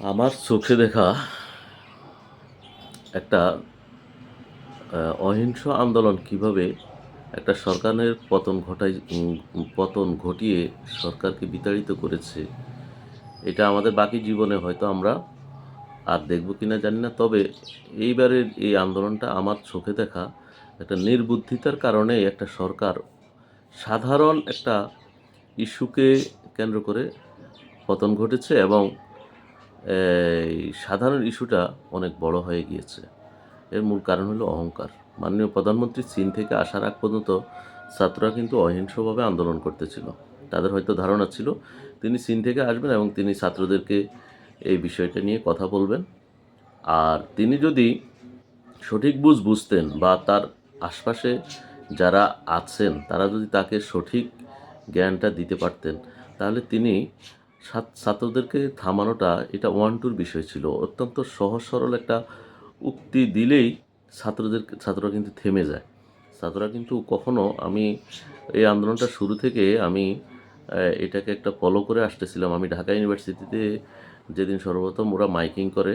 আমার চোখে দেখা একটা অহিংস আন্দোলন কীভাবে একটা সরকারের পতন ঘটাই পতন ঘটিয়ে সরকারকে বিতাড়িত করেছে, এটা আমাদের বাকি জীবনে হয়তো আমরা আর দেখব কি না জানি না। তবে এইবারের এই আন্দোলনটা আমার চোখে দেখা একটা নির্বুদ্ধিতার কারণে একটা সরকার সাধারণ একটা ইস্যুকে কেন্দ্র করে পতন ঘটেছে এবং সাধারণ ইস্যুটা অনেক বড় হয়ে গিয়েছে। এর মূল কারণ হলো অহংকার। মাননীয় প্রধানমন্ত্রী চীন থেকে আসার আগ পর্যন্ত ছাত্ররা কিন্তু অহিংসভাবে আন্দোলন করতেছিল। তাদের হয়তো ধারণা ছিল, তিনি চীন থেকে আসবেন এবং তিনি ছাত্রদেরকে এই বিষয়টা নিয়ে কথা বলবেন। আর তিনি যদি সঠিক বুঝ বুঝতেন বা তার আশপাশে যারা আছেন, তারা যদি তাকে সঠিক জ্ঞানটা দিতে পারতেন, তাহলে তিনি ছাত্রদেরকে থামানোটা এটা ওয়ান টুর বিষয় ছিল। অত্যন্ত সহজ সরল একটা উক্তি দিলেই ছাত্রদের ছাত্ররা কিন্তু থেমে যায়। ছাত্ররা কিন্তু কখনো আমি এই আন্দোলনটা শুরু থেকে আমি এটাকে একটা ফলো করে আসতেছিলাম। আমি ঢাকা ইউনিভার্সিটিতে যেদিন সর্বপ্রথম ওরা মাইকিং করে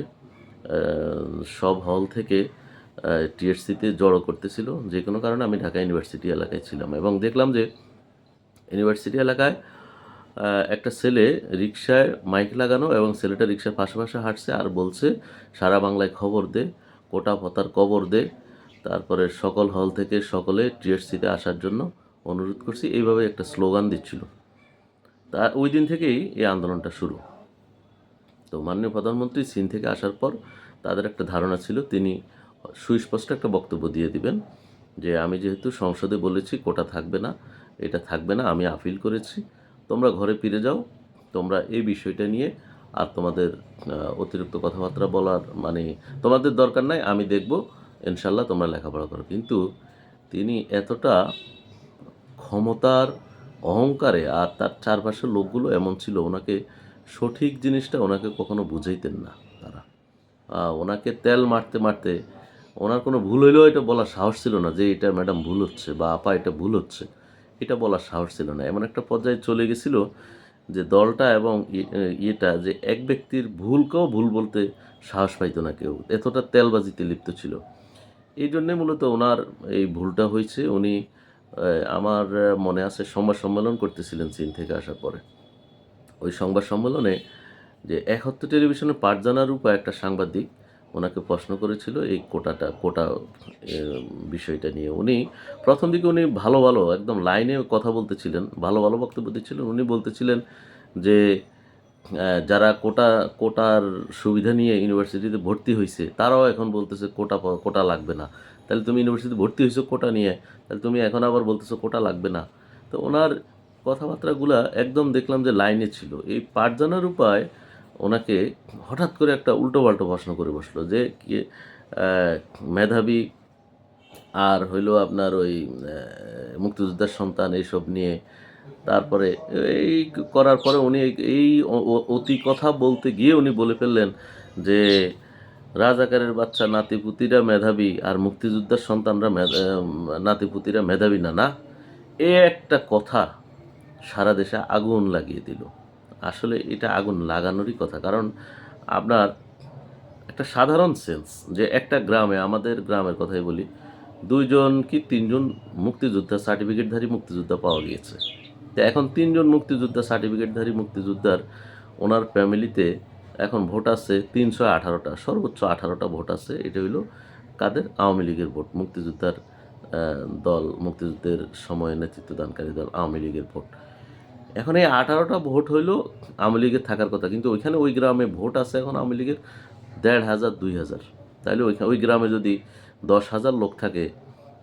সব হল থেকে টিএসসিতে জড়ো করতেছিল। যে কোনো কারণে আমি ঢাকা ইউনিভার্সিটি এলাকায় ছিলাম এবং দেখলাম যে ইউনিভার্সিটি এলাকায় একটা ছেলে রিক্সায় মাইক লাগানো এবং ছেলেটা রিক্সার পাশাপাশি হাঁটছে আর বলছে, সারা বাংলায় খবর দে, কোটা পতার কবর দে। তারপরে সকল হল থেকে সকলে টিএসসিতে আসার জন্য অনুরোধ করছি। এইভাবে একটা স্লোগান দিচ্ছিল। তা ওই দিন থেকেই এই আন্দোলনটা শুরু। তো মাননীয় প্রধানমন্ত্রী চীন থেকে আসার পর তাদের একটা ধারণা ছিল, তিনি সুস্পষ্ট একটা বক্তব্য দিয়ে দিবেন যে, আমি যেহেতু সংসদে বলেছি কোটা থাকবে না, এটা থাকবে না, আমি আপিল করেছি। তোমরা ঘরে ফিরে যাও, তোমরা এই বিষয়টা নিয়ে আর তোমাদের অতিরিক্ত কথাবার্তা বলার মানে তোমাদের দরকার নাই, আমি দেখব ইনশাল্লাহ তোমরা লেখাপড়া করো। কিন্তু তিনি এতটা ক্ষমতার অহংকারে আর তার চারপাশের লোকগুলো এমন ছিল, ওনাকে সঠিক জিনিসটা ওনাকে কখনো বুঝাইতেন না তারা। ওনাকে তেল মারতে মারতে ওনার কোনো ভুল হইলেও এটা বলার সাহস ছিল না যে এটা ম্যাডাম ভুল হচ্ছে বা আপা এটা ভুল হচ্ছে। এটা বলার সাহস ছিল না। এমন একটা পর্যায়ে চলে গেছিল যে দলটা এবং ইয়েটা যে এক ব্যক্তির ভুলকেও ভুল বলতে সাহস পাইতো না কেউ। এতটা তেলবাজিতে লিপ্ত ছিল। এই জন্যে মূলত ওনার এই ভুলটা হয়েছে। উনি আমার মনে আছে সংবাদ সম্মেলন করতেছিলেন চীন থেকে আসার পরে। ওই সংবাদ সম্মেলনে যে একহত্তর টেলিভিশনের পাঠজানা রূপা একটা সাংবাদিক ওনাকে প্রশ্ন করেছিল এই কোটাটা, কোটা বিষয়টা নিয়ে। উনি, প্রথম দিকে উনি ভালো ভালো, একদম লাইনে কথা বলতেছিলেন, ভালো ভালো বক্তব্য দিচ্ছিলেন। উনি বলতেছিলেন যে যারা কোটা, কোটার সুবিধা নিয়ে ইউনিভার্সিটিতে ভর্তি হয়েছে তারাও এখন বলতেছে কোটা কোটা লাগবে না। তাহলে তুমি ইউনিভার্সিটিতে ভর্তি হয়েছো কোটা নিয়ে, তাহলে তুমি এখন আবার বলতেছো কোটা লাগবে না। তো ওনার কথাবার্তাগুলা একদম দেখলাম যে লাইনে ছিল। এই পাঠজানার উপায় ওনাকে হঠাৎ করে একটা উল্টো পাল্টো প্রশ্ন করে বসল যে মেধাবী আর হইল আপনার ওই মুক্তিযোদ্ধার সন্তান এইসব নিয়ে? তারপরে এই করার পরে উনি এই- অতি কথা বলতে গিয়ে উনি বলে ফেললেন যে, রাজাকারের বাচ্চা নাতিপুতিরা মেধাবী আর মুক্তিযোদ্ধার সন্তানরা নাতিপুতিরা মেধাবী না না? এ একটা কথা সারা দেশে আগুন লাগিয়ে দিল। আসলে এটা আগুন লাগানোরই কথা। কারণ আপনার একটা সাধারণ সেন্স যে একটা গ্রামে, আমাদের গ্রামের কথাই বলি, দুইজন কি তিনজন মুক্তিযোদ্ধা, সার্টিফিকেটধারী মুক্তিযোদ্ধা পাওয়া গিয়েছে। তো এখন তিনজন মুক্তিযোদ্ধা, সার্টিফিকেটধারী মুক্তিযোদ্ধার ওনার ফ্যামিলিতে এখন ভোট আছে তিনশো আঠারোটা, সর্বোচ্চ আঠারোটা ভোট আছে। এটা হইল কাদের? আওয়ামী লীগের ভোট, মুক্তিযোদ্ধার দল, মুক্তিযুদ্ধের সময়ে নেতৃত্বদানকারী দল, আওয়ামী লীগের ভোট। এখন এই আঠারোটা ভোট হইল আওয়ামী লীগের থাকার কথা। কিন্তু ওইখানে ওই গ্রামে ভোট আছে এখন আওয়ামী লীগের দেড় হাজার, দুই হাজার। তাহলে ওইখানে ওই গ্রামে যদি দশ হাজার লোক থাকে,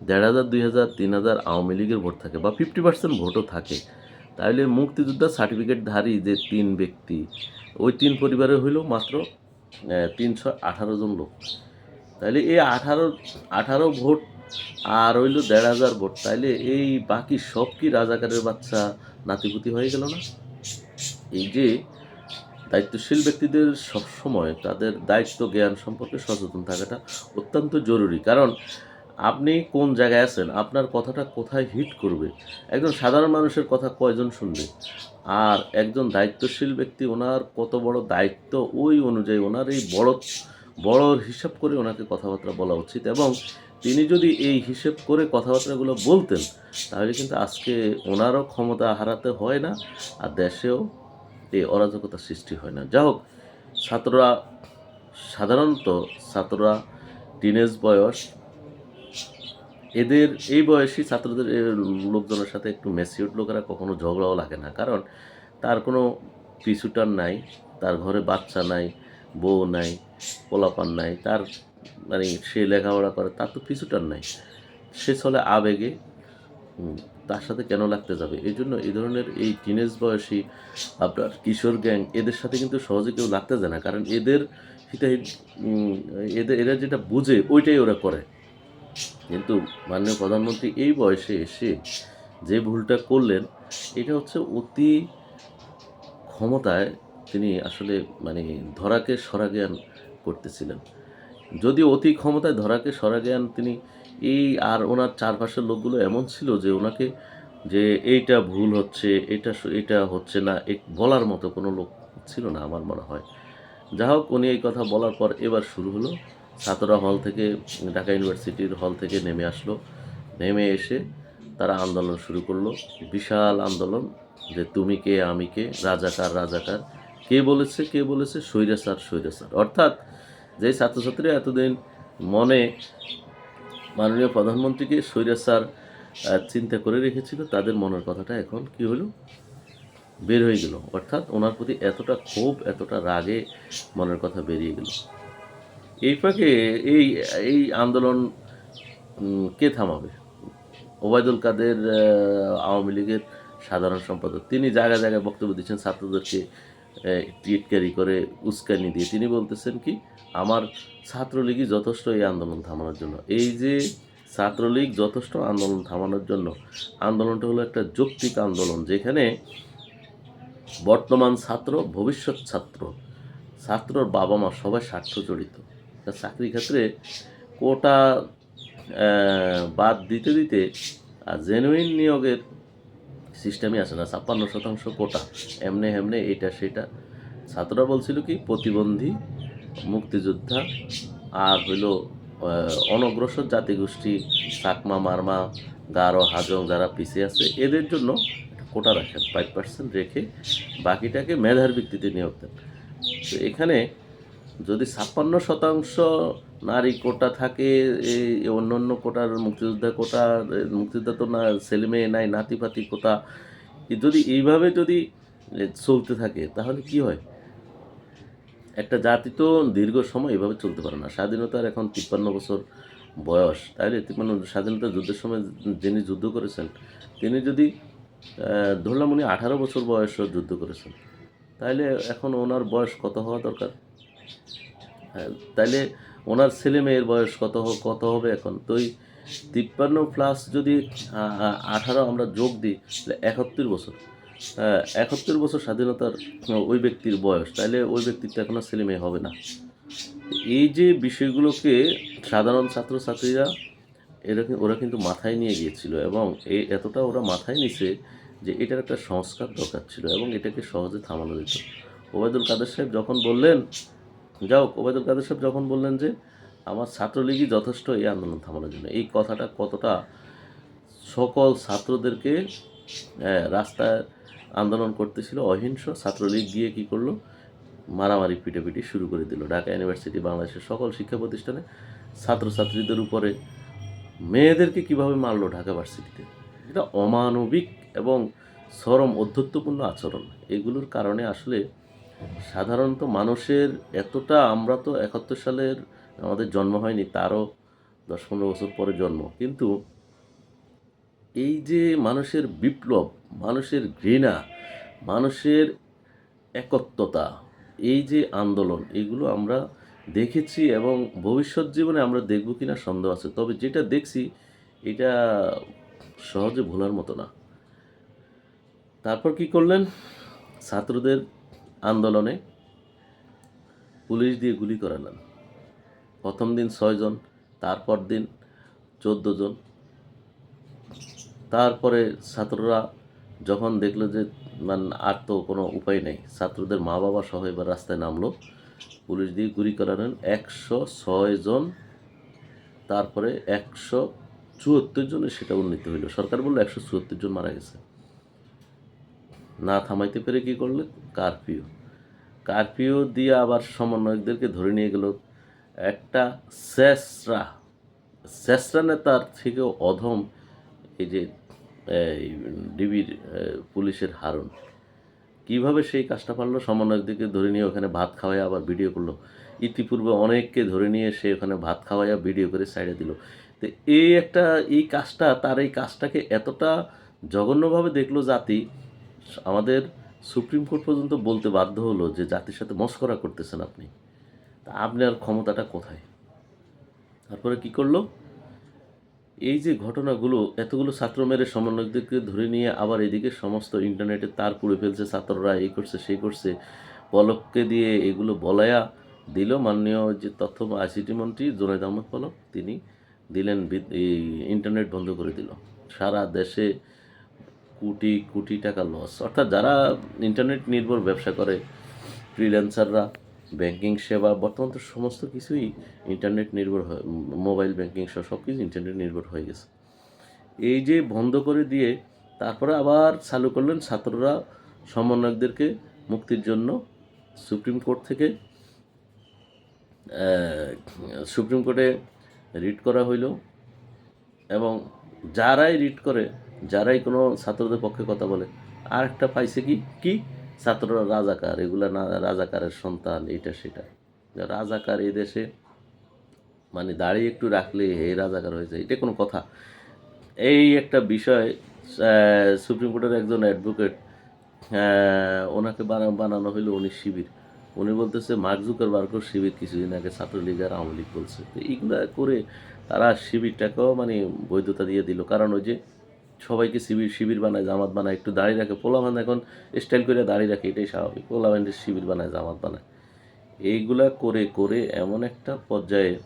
দেড় হাজার, দুই হাজার, তিন হাজার আওয়ামী লীগের ভোট থাকে বা ফিফটি পার্সেন্ট ভোটও থাকে তাহলে মুক্তিযোদ্ধা সার্টিফিকেটধারী যে তিন ব্যক্তি, ওই তিন পরিবারে হইল মাত্র তিনশো আঠারো জন লোক। তাহলে এই আঠারো আঠারো ভোট আর হইল দেড় হাজার ভোট, তাইলে এই বাকি সব কি রাজাকারের বাচ্চা নাতিপুতি হয়ে গেল না? এই যে দায়িত্বশীল ব্যক্তিদের সবসময় তাদের দায়িত্ব, জ্ঞান সম্পর্কে সচেতন থাকাটা অত্যন্ত জরুরি। কারণ আপনি কোন জায়গায় আছেন, আপনার কথাটা কোথায় হিট করবে? একজন সাধারণ মানুষের কথা কয়জন শুনবে? আর একজন দায়িত্বশীল ব্যক্তি, ওনার কত বড় দায়িত্ব, ওই অনুযায়ী ওনার এই বড় বড় হিসাব করে ওনাকে কথাবার্তা বলা উচিত। এবং তিনি যদি এই হিসেব করে কথাবার্তাগুলো বলতেন, তাহলে কিন্তু আজকে ওনারও ক্ষমতা হারাতে হয় না, আর দেশেও এই অরাজকতা সৃষ্টি হয় না। যা হোক, ছাত্ররা, সাধারণত ছাত্ররা টিনেজ বয়স, এদের এই বয়সী ছাত্রদের লোকজনের সাথে একটু ম্যাচিউর লোকেরা কখনো ঝগড়াও লাগে না। কারণ তার কোনো পিছুটার নাই, তার ঘরে বাচ্চা নাই, বউ নাই, পোলাপান নাই, তার মানে সে লেখাপড়া করে, তার তো পিছুটার নাই। সে চলে আবেগে তার সাথে কেন লাগতে যাবে? এই জন্য এই ধরনের এই টিনেজ বয়সী আপনার কিশোর গ্যাং এদের সাথে কিন্তু সহজে কেউ লাগতে যায় না। কারণ এদের হিতাহিত এদের, এরা যেটা বুঝে ওইটাই ওরা করে। কিন্তু মাননীয় প্রধানমন্ত্রী এই বয়সে এসে যে ভুলটা করলেন, এটা হচ্ছে অতি ক্ষমতায় তিনি আসলে মানে ধরাকে সরা জ্ঞান করতেছিলেন। যদি অতি ক্ষমতায় ধরাকে সরা জ্ঞান তিনি এই আর ওনার চারপাশের লোকগুলো এমন ছিল যে ওনাকে যে এইটা ভুল হচ্ছে, এটা এটা হচ্ছে না, এ বলার মতো কোনো লোক ছিল না আমার মনে হয়। যা হোক, উনি এই কথা বলার পর এবার শুরু হলো। ছাত্ররা হল থেকে, ঢাকা ইউনিভার্সিটির হল থেকে নেমে আসলো। নেমে এসে তারা আন্দোলন শুরু করল। বিশাল আন্দোলন যে তুমি কে, আমি কে, রাজাকার রাজাকার। কে বলেছে কে বলেছে, স্বৈরাচার স্বৈরাচার। অর্থাৎ যে ছাত্রছাত্রীরা এতদিন মনে মাননীয় প্রধানমন্ত্রীকে স্বৈরাচার চিন্তা করে রেখেছিল, তাদের মনের কথাটা এখন কি হলো? বের হয়ে গেল। অর্থাৎ ওনার প্রতি এতটা ক্ষোভ, এতটা রাগে মনের কথা বেরিয়ে গেল। এই ফাঁকে এই এই আন্দোলন কে থামাবে? ওবায়দুল কাদের আওয়ামী লীগের সাধারণ সম্পাদক। তিনি জায়গায় জায়গায় বক্তব্য দিচ্ছেন ছাত্রদেরকে টিটকারি করে উস্কানি দিয়ে তিনি বলতেছেন কি, আমার ছাত্রলীগই যথেষ্ট এই আন্দোলন থামানোর জন্য। এই যে ছাত্রলীগ যথেষ্ট আন্দোলন থামানোর জন্য, আন্দোলনটা হলো একটা যৌক্তিক আন্দোলন যেখানে বর্তমান ছাত্র, ভবিষ্যৎ ছাত্র, ছাত্রর বাবা মা সবাই স্বার্থ জড়িত চাকরি ক্ষেত্রে কোটা বাদ দিতে দিতে জেনুইন নিয়োগের সিস্টেমই আসে না, ছাপ্পান্ন শতাংশ কোটা, এমনে হেমনে এটা সেটা। ছাত্ররা বলছিল কি, প্রতিবন্ধী, মুক্তিযোদ্ধা, আর হইল অনগ্রসর জাতিগোষ্ঠী চাকমা মারমা, গারো, হাজং যারা পিছিয়ে আছে, এদের জন্য কোটা রাখেন ফাইভ পার্সেন্ট রেখে বাকিটাকে মেধার ভিত্তিতে নিয়োগ দেন। তো এখানে যদি ছাপ্পান্ন শতাংশ নারী কোটা থাকে এই অন্য অন্য কোটার মুক্তিযোদ্ধা কোটা মুক্তিযোদ্ধা তো না ছেলে মেয়ে নাই নাতিপাতি কোটা। যদি এইভাবে যদি চলতে থাকে তাহলে কি হয়? একটা জাতি তো দীর্ঘ সময় এভাবে চলতে পারে না। স্বাধীনতার এখন তিপ্পান্ন বছর বয়স তাহলে তিপ্পান্ন স্বাধীনতা যুদ্ধের সময় যিনি যুদ্ধ করেছেন তিনি যদি ধরলাম উনি আঠারো বছর বয়সও যুদ্ধ করেছেন তাহলে এখন ওনার বয়স কত হওয়া দরকার? হ্যাঁ, তাইলে ওনার ছেলে মেয়ের বয়স কত কত হবে এখন? তো ওই তিপ্পান্ন প্লাস যদি আঠারো আমরা যোগ দিই, তাহলে একাত্তর বছর। একাত্তর বছর স্বাধীনতার ওই ব্যক্তির বয়স, তাহলে ওই ব্যক্তির তো এখন আর ছেলে মেয়ে হবে না। এই যে বিষয়গুলোকে সাধারণ ছাত্রছাত্রীরা, এরা ওরা কিন্তু মাথায় নিয়ে গিয়েছিল এবং এই এতটা ওরা মাথায় নিছে যে এটার একটা সংস্কার দরকার ছিল এবং এটাকে সহজে থামানো যেত। ওবায়দুল কাদের সাহেব যখন বললেন যাও ওবায়দুল কাদের সাহেব যখন বললেন যে আমার ছাত্রলীগই যথেষ্ট এই আন্দোলন থামানোর জন্য, এই কথাটা কতটা সকল ছাত্রদেরকে রাস্তায় আন্দোলন করতেছিল, অহিংস ছাত্রলীগ গিয়ে কি করল? মারামারি পিটাপিটি শুরু করে দিল। ঢাকা ইউনিভার্সিটি, বাংলাদেশের সকল শিক্ষা প্রতিষ্ঠানে ছাত্রছাত্রীদের উপরে মেয়েদেরকে কীভাবে মারলো ঢাকা ভার্সিটিতে? এটা অমানবিক এবং চরম অধ্যত্বপূর্ণ আচরণ। এগুলোর কারণে আসলে সাধারণত মানুষের এতটা আমরা তো একাত্তর সালের আমাদের জন্ম হয়নি, তারও দশ পনেরো বছর পরে জন্ম। কিন্তু এই যে মানুষের বিপ্লব, মানুষের ঘৃণা, মানুষের একত্বতা, এই যে আন্দোলন, এগুলো আমরা দেখেছি এবং ভবিষ্যৎ জীবনে আমরা দেখব কি না সন্দেহ আছে। তবে যেটা দেখছি, এটা সহজে ভোলার মতো না। তারপর কি করলেন? ছাত্রদের আন্দোলনে পুলিশ দিয়ে গুলি করালেন প্রথম দিন ছয়জন তারপর দিন চোদ্দ জন। তারপরে ছাত্ররা যখন দেখল যে মানে আর তো কোনো উপায় নেই, ছাত্রদের মা বাবা সহ এবার রাস্তায় নামলো। পুলিশ দিয়ে গুলি করালেন একশো ছয় জন, তারপরে একশো চুয়াত্তর জনে সেটা উন্নীত হইল। সরকার বলল একশো চুয়াত্তর জন মারা গেছে। না থামাইতে পেরে কি করলে? কারফিউ। কারফিউ দিয়ে আবার সমন্বয়কদেরকে ধরে নিয়ে গেল। একটা স্যাসরা স্যাসরা নেতার থেকেও অধম এই যে ডিবির পুলিশের হারুন কীভাবে সেই কাজটা পারল? সমন্বয়কদেরকে ধরে নিয়ে ওখানে ভাত খাওয়াই আবার ভিডিও করল। ইতিপূর্বে অনেককে ধরে নিয়ে সে ওখানে ভাত খাওয়াইয়া ভিডিও করে সাইডে দিল। তো এই একটা, এই কাজটা, তার এই কাজটাকে এতটা জঘন্যভাবে দেখল জাতি আমাদের সুপ্রিম কোর্ট পর্যন্ত বলতে বাধ্য হলো যে জাতির সাথে মস্করা করতেছেন আপনি। তা আপনার ক্ষমতাটা কোথায়? তারপরে কি করল? এই যে ঘটনাগুলো, এতগুলো ছাত্র মেরে সমন্বয়কদেরকে ধরে নিয়ে আবার এদিকে সমস্ত ইন্টারনেটে তার পুড়ে ফেলছে, ছাত্ররা এই করছে, সেই করছে, পলককে দিয়ে এগুলো বলায়া দিল মাননীয় যে তথ্য আইসিটি মন্ত্রী জোনায়দ আহমদ পলক। তিনি দিলেন এই ইন্টারনেট বন্ধ করে দিল। সারা দেশে কোটি কোটি টাকা লস অর্থাৎ যারা ইন্টারনেট নির্ভর ব্যবসা করে ফ্রিল্যান্সাররা ব্যাংকিং সেবা, বর্তমান তো সমস্ত কিছুই ইন্টারনেট নির্ভর হয় মোবাইল ব্যাংকিং সহ সব কিছু ইন্টারনেট নির্ভর হয়ে গেছে। এই যে বন্ধ করে দিয়ে তারপরে আবার চালু করলেন ছাত্ররা, সমন্বয়কদেরকে মুক্তির জন্য সুপ্রিম কোর্ট থেকে সুপ্রিম কোর্টে রিট করা হইল এবং যারাই রিট করে যারাই কোনো ছাত্রদের পক্ষে কথা বলে আর একটা পাইছে কি কি? ছাত্ররা রাজাকার, এগুলা না, রাজাকারের সন্তান এটা সেটা। রাজাকার এই দেশে মানে দাঁড়িয়ে একটু রাখলে হে রাজাকার হয়ে যায়, এটা কোনো কথা। এই একটা বিষয় সুপ্রিম কোর্টের একজন অ্যাডভোকেট ওনাকে বানা, বানানো হইল উনি শিবির। উনি বলতেছে, মার্ক জুকার বার্গর শিবির কিছুদিন আগে ছাত্রলীগ আর আওয়ামী লীগ বলছে। তো এইগুলা করে তারা শিবিরটাকেও মানে বৈধতা দিয়ে দিল। কারণ ওই যে সবাইকে শিবির শিবির বানায়, জামাত বানায়, একটু দাঁড়িয়ে রাখে। পোলামান এখন স্টাইল করে দাঁড়িয়ে রাখে, এটাই স্বাভাবিক। পোলামানের শিবির বানায়, জামাত বানায়। এইগুলা করে করে এমন একটা পর্যায়ে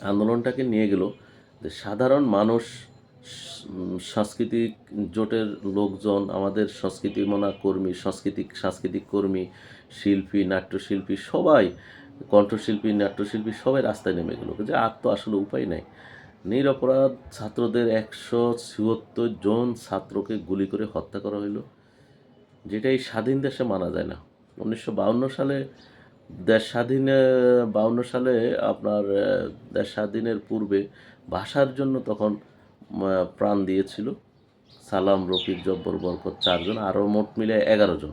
আন্দোলনটাকে নিয়ে গেল যে সাধারণ মানুষ সাংস্কৃতিক জোটের লোকজন, আমাদের সংস্কৃতি মনা কর্মী, সাংস্কৃতিক সাংস্কৃতিক কর্মী, শিল্পী, নাট্যশিল্পী সবাই, কণ্ঠশিল্পী, নাট্যশিল্পী সবাই রাস্তায় নেমে গেল। যে আর তো আসলে উপায় নাই। নিরপরাধ ছাত্রদের একশো ছিয়াত্তর জন ছাত্রকে গুলি করে হত্যা করা হলো যেটা এই স্বাধীন দেশে মানা যায় না। উনিশশো বাউন্ন সালে দেশ স্বাধীনে বাউন্ন সালে আপনার দেশ স্বাধীনের পূর্বে ভাষার জন্য তখন প্রাণ দিয়েছিল। সালাম, রফিক, জব্বর, বরকত চারজন, আরও মোট মিলে এগারো জন।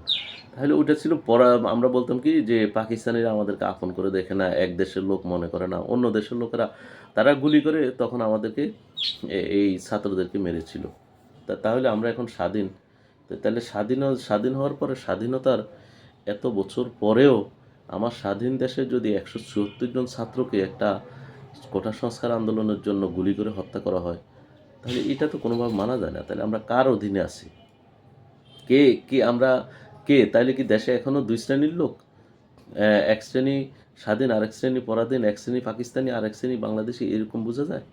তাহলে ওটা ছিল পরা, আমরা বলতাম কি যে পাকিস্তানিরা আমাদেরকে আপন করে দেখে না, এক দেশের লোক মনে করে না, অন্য দেশের লোকেরা, তারা গুলি করে তখন আমাদেরকে এই ছাত্রদেরকে মেরেছিল। তা, তাহলে আমরা এখন স্বাধীন। তাহলে স্বাধীন স্বাধীন হওয়ার পরে স্বাধীনতার এত বছর পরেও আমার স্বাধীন দেশে যদি একশো চুয়াত্তর জন ছাত্রকে একটা কোটা সংস্কার আন্দোলনের জন্য গুলি করে হত্যা করা হয়, তাহলে এটা তো কোনোভাবে মানা যায় না। তাহলে আমরা কার অধীনে আছি? কে কে আমরা কে? তাইলে কি দেশে এখনও দুই শ্রেণির লোক? এক শ্রেণি স্বাধীন, আরেক শ্রেণি পরাধীন, এক শ্রেণি পাকিস্তানি, আরেক শ্রেণি বাংলাদেশি, এরকম বোঝা যায়?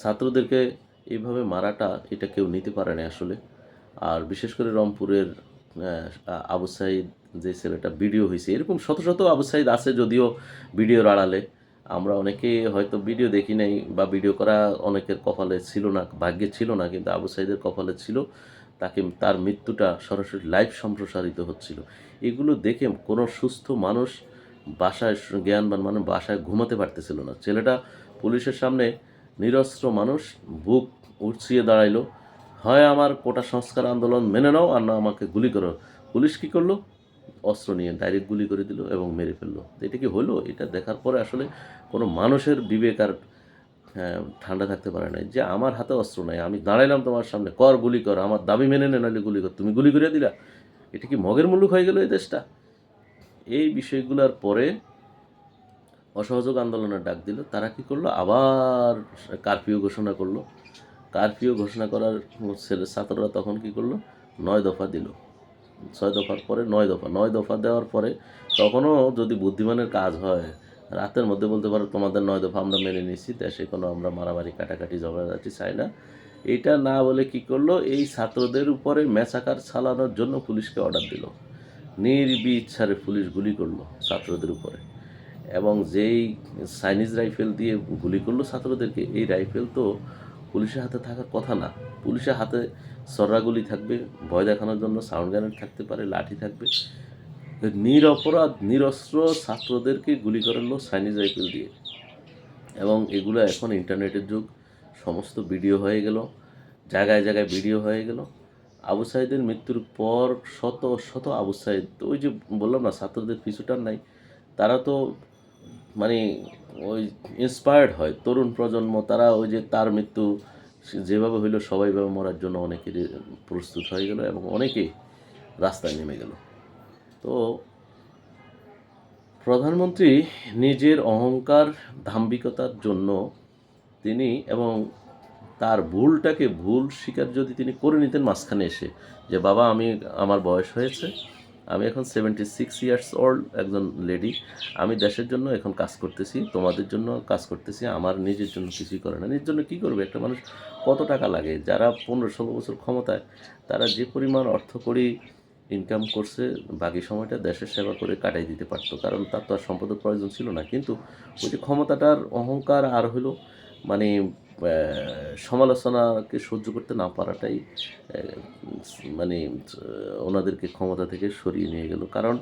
ছাত্রদেরকে এইভাবে মারাটা এটা কেউ নিতে পারে না আসলে। আর বিশেষ করে রংপুরের আবু সাইদ যে ছেলেটা ভিডিও হয়েছে এরকম শত শত আবু সাইদ আছে যদিও ভিডিওর আড়ালে। আমরা অনেকে হয়তো ভিডিও দেখি নাই বা ভিডিও করা অনেকের কপালে ছিল না, ভাগ্যে ছিল না, কিন্তু আবু সাইদের কপালে ছিল। তাকে তার মৃত্যুটা সরাসরি লাইভ সম্প্রসারিত হচ্ছিল। এগুলো দেখে কোনো সুস্থ মানুষ বাসায় জ্ঞানবান মানে বাসায় ঘুমাতে পারতেছিল না। ছেলেটা পুলিশের সামনে নিরস্ত্র মানুষ, বুক উড়ছিয়ে দাঁড়াইলো। হয় আমার কোটা সংস্কার আন্দোলন মেনে নাও আর না আমাকে গুলি করো। পুলিশ কী করল? অস্ত্র নিয়ে ডাইরেক্ট গুলি করে দিল এবং মেরে ফেলল। এটা কি হলো? এটা দেখার পরে আসলে কোনো মানুষের বিবেক আর ঠান্ডা থাকতে পারে নাই। যে আমার হাতে অস্ত্র নাই, আমি দাঁড়াইলাম তোমার সামনে, কর গুলি কর, আমার দাবি মেনে নে, নাহলে গুলি কর, তুমি গুলি করে দিলা। এটা কি মগের মুলুক হয়ে গেল এই দেশটা? এই বিষয়গুলোর পরে অসহযোগ আন্দোলনের ডাক দিল। তারা কি করল? আবার কারফিউ ঘোষণা করল। কারফিউ ঘোষণা করার ছেলে ছাত্ররা তখন কি করল? নয় দফা দিল। ছয় দফার পরে নয় দফা। নয় দফা দেওয়ার পরে তখনও যদি বুদ্ধিমানের কাজ হয় রাতের মধ্যে বলতে পারো তোমাদের নয় দফা আমরা মেনে নিছি দেশে কোনো আমরা মারামারি, কাটাকাটি ঝগড়াঝাটি চাই না। এইটা না বলে কি করল? এই ছাত্রদের উপরে ম্যাচাকার চালানোর জন্য পুলিশকে অর্ডার দিল। নির্বিচারে পুলিশ গুলি করল ছাত্রদের উপরে। এবং যেই চাইনিজ রাইফেল দিয়ে গুলি করল ছাত্রদেরকে, এই রাইফেল তো পুলিশের হাতে থাকার কথা না। পুলিশের হাতে সর্রাগুলি থাকবে, ভয় দেখানোর জন্য সাউন্ড গ্যানেট থাকতে পারে, লাঠি থাকবে। নিরপরাধ নিরস্ত্র ছাত্রদেরকে গুলি করালো চাইনিজ রাইফেল দিয়ে। এবং এগুলো এখন ইন্টারনেটের যুগ, সমস্ত ভিডিও হয়ে গেল, জায়গায় জায়গায় ভিডিও হয়ে গেল। আবু সাইদের মৃত্যুর পর শত শত আবু সাইদ, ওই যে বললাম না, ছাত্রদের পিছুটার নাই। তারা তো মানে ওই ইন্সপায়ার্ড হয়, তরুণ প্রজন্ম, তারা ওই যে তার মৃত্যু, যেভাবে হইল সবাইভাবে মরার জন্য অনেকেরই প্রস্তুত হয়ে গেল এবং অনেকেই রাস্তায় নেমে গেল। তো প্রধানমন্ত্রী নিজের অহংকার দাম্ভিকতার জন্য তিনি এবং তার ভুলটাকে ভুল স্বীকার যদি তিনি করে নিতেন মাঝখানে এসে যে, বাবা, আমি, আমার বয়স হয়েছে, আমি এখন সেভেন্টি সিক্স ইয়ার্স ওল্ড একজন লেডি আমি দেশের জন্য এখন কাজ করতেছি, তোমাদের জন্য কাজ করতেছি, আমার নিজের জন্য কিছুই করে না। নিজের জন্য কী করবে? একটা মানুষ কত টাকা লাগে? যারা পনেরো, ষোলো বছর ক্ষমতায়, তারা যে পরিমাণ অর্থ করি ইনকাম করছে, বাকি সময়টা দেশের সেবা করে কাটাই দিতে পারতো। কারণ তার তো আর সম্পদের প্রয়োজন ছিল না। কিন্তু ওই যে ক্ষমতাটার অহংকার আর হলো মানে সমালোচনাকে সহ্য করতে না পারাটাই মানে ওনাদেরকে ক্ষমতা থেকে সরিয়ে নিয়ে গেল। কারণ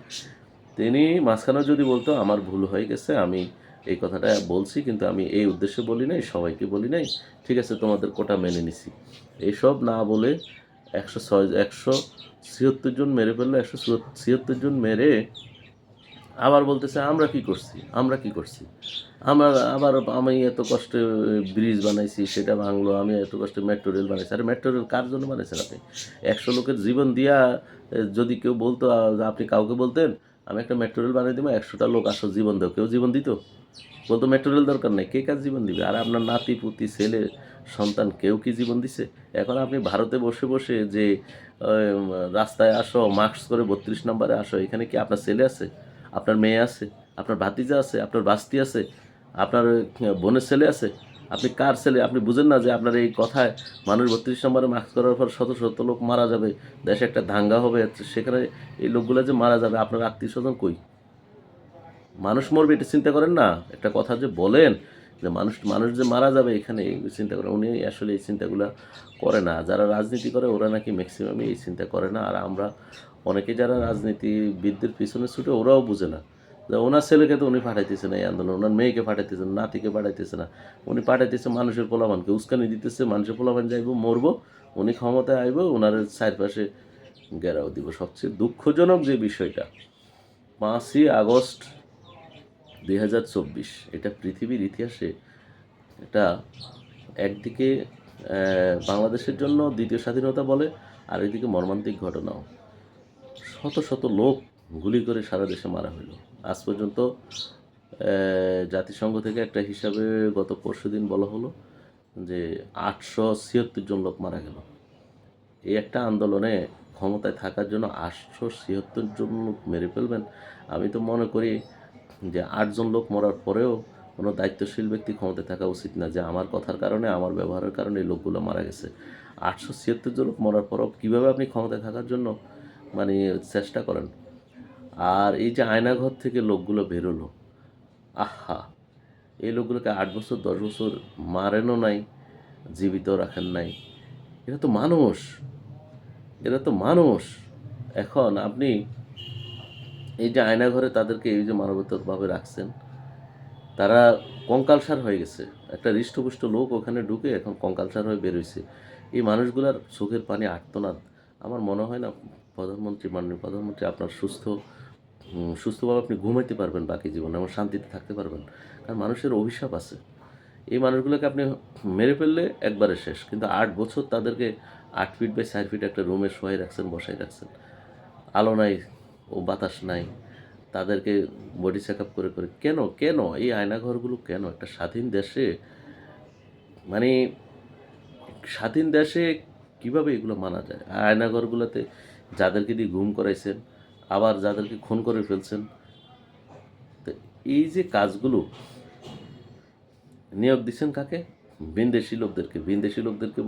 তিনি মাঝখানে যদি বলতো, আমার ভুল হয়ে গেছে, আমি এই কথাটা বলছি, কিন্তু আমি এই উদ্দেশ্যে বলি নাই, সবাইকে বলি নাই, ঠিক আছে, তোমাদের কোটা মেনে নিছি। এইসব না বলে একশো ছয়, একশো ছিয়াত্তর জন মেরে ফেলল, একশো ছিয়াত্তর জন মেরে আবার বলতেছে, আমরা কি করছি? আমরা কি করছি? আমরা আবার আমি এত কষ্টে ব্রিজ বানাইছি, সেটা ভাঙলো, আমি এত কষ্টে মেট্রো রেল বানাইছি। আর মেট্রো রেল কার জন্য বানাইছেন আপনি? একশো লোকের জীবন দিয়া যদি কেউ বলতো আপনি কাউকে বলতেন আমি একটা মেট্রো বানিয়ে দিব, একশোটা লোক আসো, জীবন দাও। কেউ জীবন দিত? বলতো মেট্রো দরকার নেই, কে কার জীবন দিবে? আর আপনার নাতি, পুতি, ছেলে, সন্তান, কেউ কি জীবন দিছে? এখন আপনি ভারতে বসে বসে যে রাস্তায় আসো মাস্ক করে বত্রিশ নম্বরে আসো, এখানে কি আপনার ছেলে আছে? আপনার মেয়ে আছে? আপনার ভাতিজা আছে? আপনার বাস্তি আছে? আপনার বোনের ছেলে আছে? আপনি কার ছেলে? আপনি বুঝেন না যে আপনার এই কথায় মানুষ বত্রিশ নম্বরে মাস্ক করার পর শত শত লোক মারা যাবে, দেশে একটা দাঙ্গা হবে সেখানে এই লোকগুলো যে মারা যাবে, আপনার আত্মীয় স্বজন কই? মানুষ মরবে, এটা চিন্তা করেন না। একটা কথা যে বলেন যে মানুষ মানুষ যে মারা যাবে, এখানে এই চিন্তা করে উনি আসলে এই চিন্তাগুলো করে না। যারা রাজনীতি করে, ওরা নাকি ম্যাক্সিমামই এই চিন্তা করে না। আর আমরা অনেকে যারা রাজনীতিবিদদের পিছনে ছুটে, ওরাও বুঝে না। ওনার ছেলেকে তো উনি পাঠাইতেছে না এই আন্দোলন, ওনার মেয়েকে পাঠাইতেছে না, নাতিকে পাঠাইতেছে না। উনি পাঠাইতেছে মানুষের পোলাবানকে উস্কানি দিতেছে, মানুষের পোলাবান যাইব, মরবো, উনি ক্ষমতায় আইব ওনার চারপাশে ঘেরাও দিব। সবচেয়ে দুঃখজনক যে বিষয়টা, পাঁচই আগস্ট দুই হাজার চব্বিশ, এটা পৃথিবীর ইতিহাসে এটা একদিকে বাংলাদেশের জন্য দ্বিতীয় স্বাধীনতা বলে, আর একদিকে মর্মান্তিক ঘটনাও। শত শত লোক গুলি করে সারা দেশে মারা হলো। আজ পর্যন্ত জাতিসংঘ থেকে একটা হিসাবে গত পরশু দিন বলা হলো যে আটশো ছিয়াত্তর জন লোক মারা গেল। এই একটা আন্দোলনে ক্ষমতায় থাকার জন্য আটশো ছিয়াত্তর জন লোক মেরে ফেলবেন, আমি তো মনে করি যে আটজন লোক মরার পরেও কোনো দায়িত্বশীল ব্যক্তি ক্ষমতায় থাকা উচিত না, যে আমার কথার কারণে, আমার ব্যবহারের কারণে এই লোকগুলো মারা গেছে। আটশো ছিয়াত্তর জন লোক মরার পরেও কীভাবে আপনি ক্ষমতায় থাকার জন্য মানে চেষ্টা করেন? আর এই যে আয়নাঘর থেকে লোকগুলো বেরোলো, আহা! এই লোকগুলোকে আট বছর, দশ বছর মারেনও নাই জীবিত রাখেন নাই। এরা তো মানুষ, এরা তো মানুষ। এখন আপনি এই যে আয়নাঘরে তাদেরকে এই যে মানবতাভাবে রাখছেন, তারা কঙ্কালসার হয়ে গেছে। একটা হৃষ্টপুষ্ট লোক ওখানে ঢুকে এখন কঙ্কালসার হয়ে বেরোইছে এই মানুষগুলার চোখের পানি আর্তনাদ। আমার মনে হয় না প্রধানমন্ত্রী, মাননীয় প্রধানমন্ত্রী আপনার সুস্থ সুস্থভাবে আপনি ঘুমাইতে পারবেন বাকি জীবনে এবং শান্তিতে থাকতে পারবেন। কারণ মানুষের অভিশাপ আছে। এই মানুষগুলোকে আপনি মেরে ফেললে একবারে শেষ। কিন্তু আট বছর তাদেরকে আট ফিট বাই চার ফিট একটা রুমে শোয়াই রাখছেন, বসাই রাখছেন। আলো নাই ও বাতাস নাই। তাদেরকে বডি চেক আপ করে করে কেন কেন? এই আয়নাঘরগুলো কেন? একটা স্বাধীন দেশে মানে স্বাধীন দেশে কীভাবে এগুলো মানা যায়? আয়নাঘরগুলোতে যাদেরকে দিয়ে ঘুম করাইছেন আবার যাদেরকে খুন করে ফেলছেন। তো এই যে কাজগুলো নিয়োগ দিচ্ছেন কাকে? বিনদেশি লোকদেরকে। বিনদেশি লোকদেরকে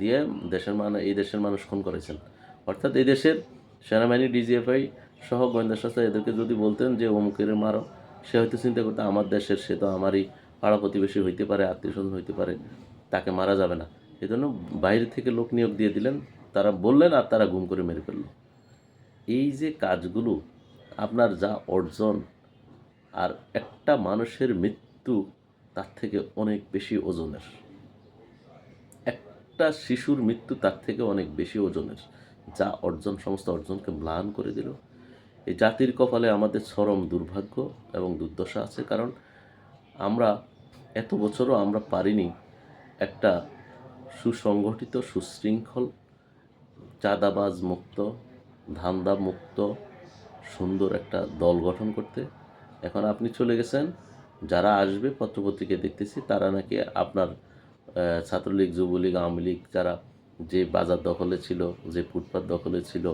দিয়ে দেশের মানুষ এই দেশের মানুষ খুন করেছেন। অর্থাৎ এই দেশের সেনাবাহিনী, ডিজিএফআই সহ গোয়েন্দা সংস্থা এদেরকে যদি বলতেন যে, অমুকের মারো। সে হয়তো চিন্তা করতে, আমার দেশের সে তো আমারই পাড়া প্রতিবেশী হইতে পারে আত্মীয় স্বজন হইতে পারে, তাকে মারা যাবে না। এই জন্য বাইরে থেকে লোক নিয়োগ দিয়ে দিলেন। তারা বললেন আর তারা গুম করে মেরে ফেলল। এই যে কাজগুলো, আপনার যা অর্জন আর একটা মানুষের মৃত্যু, তার থেকে অনেক বেশি ওজনের। একটা শিশুর মৃত্যু তার থেকে অনেক বেশি ওজনের। যা অর্জন, সমস্ত অর্জনকে ম্লান করে দিল। এই জাতির কপালে আমাদের চরম দুর্ভাগ্য এবং দুর্দশা আছে, কারণ আমরা এত বছরও আমরা পারিনি একটা সুসংগঠিত, সুশৃঙ্খল, চাঁদাবাজ মুক্ত ধান্দা মুক্ত সুন্দর একটা দল গঠন করতে। এখন আপনি চলে গেছেন, যারা আসবে পত্রপত্রিকা দেখতেছি, তারা নাকি আপনার ছাত্রলীগ, যুবলীগ, আওয়ামী লীগ, যারা যে বাজার দখলে ছিল, যে ফুটপাত দখলে ছিল,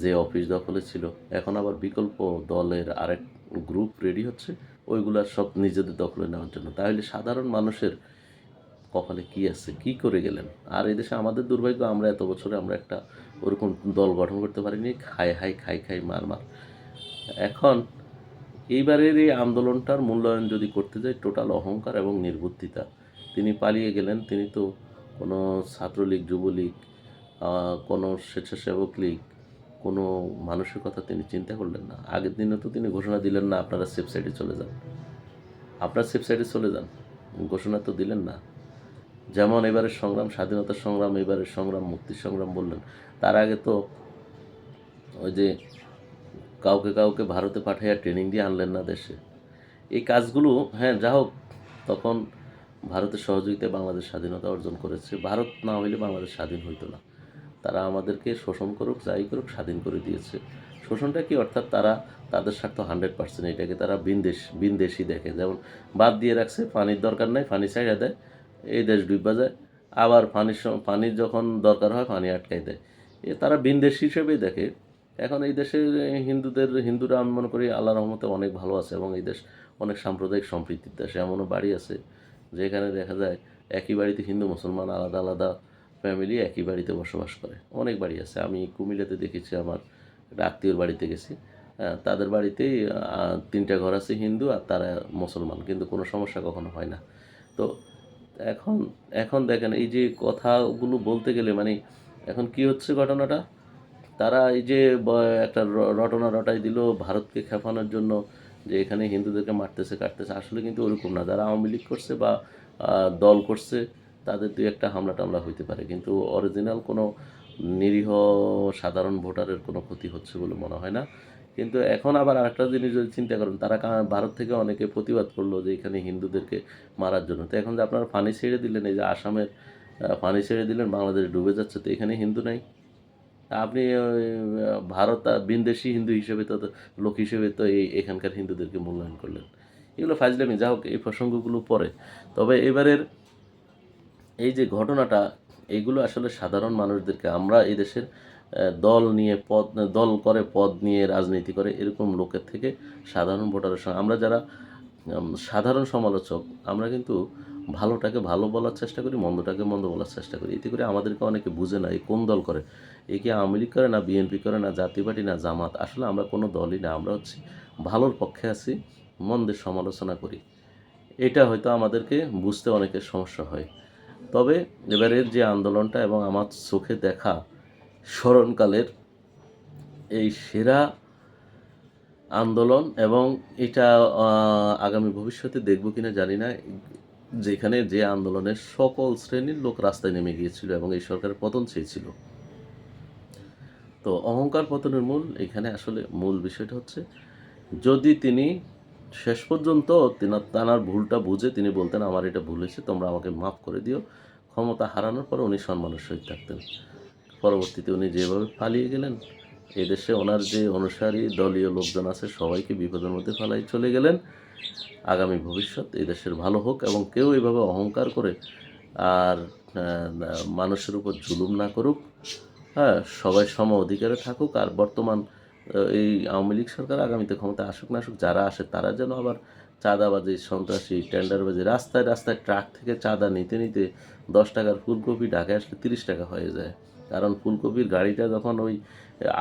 যে অফিস দখলে ছিল, এখন আবার বিকল্প দলের আরেক গ্রুপ রেডি হচ্ছে ওইগুলার সব নিজেদের দখলে নেওয়ার জন্য। তাহলে সাধারণ মানুষের কপালে কি আছে, কি করে গেলেন? আর এদেশে আমাদের দুর্ভাগ্য, আমরা এত বছরে আমরা একটা ওরকম দল গঠন করতে পারিনি, খাই হাই খাই খাই মার মার। এখন এইবারের এই আন্দোলনটার মূল্যায়ন যদি করতে যাই, টোটাল অহংকার এবং নির্বুদ্ধিতা। তিনি পালিয়ে গেলেন, তিনি তো কোনো ছাত্রলীগ, যুবলীগ কোনো স্বেচ্ছাসেবক লীগ, কোনো মানুষের কথা তিনি চিন্তা করলেন না। আগের দিনে তো তিনি ঘোষণা দিলেন না, আপনারা সেফ সাইডে চলে যান। আপনারা সেফ সাইডে চলে যান, ঘোষণা তো দিলেন না। যেমন এবারের সংগ্রাম, স্বাধীনতা সংগ্রাম এবারের সংগ্রাম মুক্তির সংগ্রাম বললেন। তার আগে তো ওই যে কাউকে কাউকে ভারতে পাঠাইয়া ট্রেনিং দিয়ে আনলেন না দেশে। এই কাজগুলো হ্যাঁ যা হোক, তখন ভারতের সহযোগিতায় বাংলাদেশ স্বাধীনতা অর্জন করেছে। ভারত না হইলে বাংলাদেশ স্বাধীন হইতো না। তারা আমাদেরকে শোষণ করুক, যাই করুক, স্বাধীন করে দিয়েছে। শোষণটা কি, অর্থাৎ তারা তাদের স্বার্থ হান্ড্রেড পার্সেন্ট এটাকে তারা বিনদেশ বিনদেশি দেখে। যেমন বাদ দিয়ে রাখছে, পানির দরকার নাই, পানি ছাইড়া দেয় এই দেশ ডুববা যায় আবার পানির পানির যখন দরকার হয় পানি আটকাই দেয়। এ তারা বিনদেশ হিসেবেই দেখে। এখন এই দেশে হিন্দুদের হিন্দুরা আমি মনে করি আল্লাহ রহমতে অনেক ভালো আছে এবং এই দেশ অনেক সাম্প্রদায়িক সম্প্রীতির দেশ। এমনও বাড়ি আছে যেখানে দেখা যায় একই বাড়িতে হিন্দু মুসলমান আলাদা আলাদা ফ্যামিলি একই বাড়িতে বসবাস করে। অনেক বাড়ি আছে। আমি কুমিল্লাতে দেখেছি আমার আত্মীয়র বাড়িতে গেছি। হ্যাঁ, তাদের বাড়িতেই তিনটা ঘর আছে হিন্দু আর তারা মুসলমান। কিন্তু কোনো সমস্যা কখনো হয় না। তো এখন এখন দেখেন এই যে কথাগুলো বলতে গেলে মানে এখন কি হচ্ছে ঘটনাটা? তারা এই যে একটা রটনা রটাই দিল ভারতকে খেপানোর জন্য, যে এখানে হিন্দুদেরকে মারতেছে, কাটতেছে। আসলে কিন্তু ওরকম না। যারা আওয়ামী লীগ করছে বা দল করছে, তাদের দুই একটা হামলা টামলা হইতে পারে। কিন্তু অরিজিনাল কোনো নিরীহ সাধারণ ভোটারের কোনো ক্ষতি হচ্ছে বলে মনে হয় না। কিন্তু এখন আবার আরেকটা জিনিস যদি চিন্তা করেন, তারা ভারত থেকে অনেকে প্রতিবাদ করল যে এখানে হিন্দুদেরকে মারার জন্য। তো এখন যে আপনারা ফানি ছেড়ে দিলেন, এই যে আসামের ফানি ছেড়ে দিলেন, বাংলাদেশ ডুবে যাচ্ছে, তো এখানে হিন্দু নাই? আপনি ভারত বিনদেশি হিন্দু হিসেবে তো লোক হিসেবে তো এই, এখানকার হিন্দুদেরকে মূল্যায়ন করলেন। এগুলো ফাজলামি, যা হোক, এই প্রসঙ্গগুলো পরে। তবে এবারের এই যে ঘটনাটা এইগুলো আসলে সাধারণ মানুষদেরকে, আমরা এই দেশের দল নিয়ে পদ দল করে পদ নিয়ে রাজনীতি করে এরকম লোকের থেকে সাধারণ ভোটারের সঙ্গে। আমরা যারা সাধারণ সমালোচক, আমরা কিন্তু ভালোটাকে ভালো বলার চেষ্টা করি, মন্দটাকে মন্দ বলার চেষ্টা করি। এতে করে আমাদেরকে অনেকে বুঝে না এই কোন দল করে? এ কি আওয়ামী লীগ করে না, বিএনপি করে না, জাতীয় পার্টি না, জামাত? আসলে আমরা কোনো দলই না, আমরা হচ্ছি ভালোর পক্ষে আছি, মন্দের সমালোচনা করি। এটা হয়তো আমাদেরকে বুঝতে অনেকের সমস্যা হয়। তবে এবারের যে আন্দোলনটা এবং আমার চোখে দেখা স্মরণকালের এই সেরা আন্দোলন এবং এটা আগামী ভবিষ্যতে দেখব কিনা জানি না। যেখানে যে আন্দোলনের সকল শ্রেণির লোক রাস্তায় নেমে গিয়েছিল এবং এই সরকারের পতন চেয়েছিল। তো অহংকার পতনের মূল, এখানে আসলে মূল বিষয়টা হচ্ছে, যদি তিনি শেষ পর্যন্ত তিনা- তানার ভুলটা বুঝে তিনি বলতেন, আমার এটা ভুল হয়েছে, তোমরা আমাকে মাফ করে দিও। ক্ষমতা হারানোর পর উনি সম্মানের সহিত থাকতেন। পরবর্তীতে উনি যেভাবে পালিয়ে গেলেন, এদেশে ওনার যে অনুসারী দলীয় লোকজন আছে, সবাইকে বিপদের মধ্যে ফেলাই চলে গেলেন। আগামী ভবিষ্যৎ এই দেশের ভালো হোক এবং কেউ এইভাবে অহংকার করে আর মানুষের উপর জুলুম না করুক। হ্যাঁ সবাই সম অধিকারে থাকুক আর বর্তমান এই আওয়ামী লীগ সরকার আগামীতে ক্ষমতা আসুক না আসুক, যারা আসে তারা যেন আবার চাঁদাবাজি, সন্ত্রাসী, টেন্ডারবাজি, রাস্তায় রাস্তায় ট্রাক থেকে চাঁদা নিতে নিতে দশ টাকার ফুলকপি ঢাকায় আসলে তিরিশ টাকা হয়ে যায়। কারণ ফুলকপির গাড়িটা যখন ওই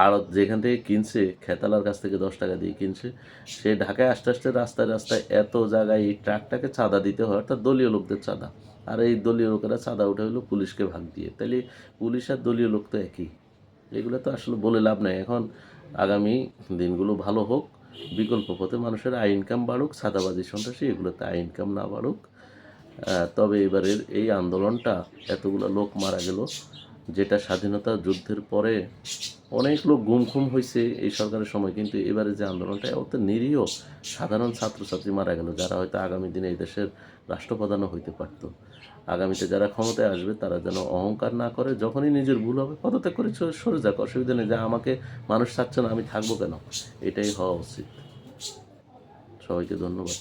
আড়ত যেখান থেকে কিনছে, খেতালার কাছ থেকে দশ টাকা দিয়ে কিনছে, সে ঢাকায় আস্তে আস্তে রাস্তায় রাস্তায় এত জায়গায় এই ট্রাকটাকে চাঁদা দিতে হয়, অর্থাৎ দলীয় লোকদের চাঁদা। আর এই দলীয় লোকেরা চাঁদা উঠে হলো পুলিশকে ভাগ দিয়ে। তাহলে পুলিশ আর দলীয় লোক তো একই। এগুলো তো আসলে বলে লাভ নাই। এখন আগামী দিনগুলো ভালো হোক, বিকল্প পথে মানুষের আয় ইনকাম বাড়ুক সাদাবাজি সন্ত্রাসী, এগুলোতে আয় ইনকাম না বাড়ুক। তবে এবারের এই আন্দোলনটা, এতগুলো লোক মারা গেল যেটা স্বাধীনতা যুদ্ধের পরে অনেক লোক গুম খুম হয়েছে এই সরকারের সময়, কিন্তু এবারে যে আন্দোলনটা অত নিরীহ সাধারণ ছাত্রছাত্রী মারা গেল, যারা হয়তো আগামী দিনে এই দেশের রাষ্ট্রপ্রধানও হইতে পারতো। আগামীতে যারা ক্ষমতায় আসবে, তারা যেন অহংকার না করে, যখনই নিজের ভুল হবে, পদত্যাগ করে সরে যাক। অসুবিধা নেই, যে আমাকে মানুষ চাচ্ছে না, আমি থাকব কেন? এটাই হওয়া উচিত। সবাইকে ধন্যবাদ।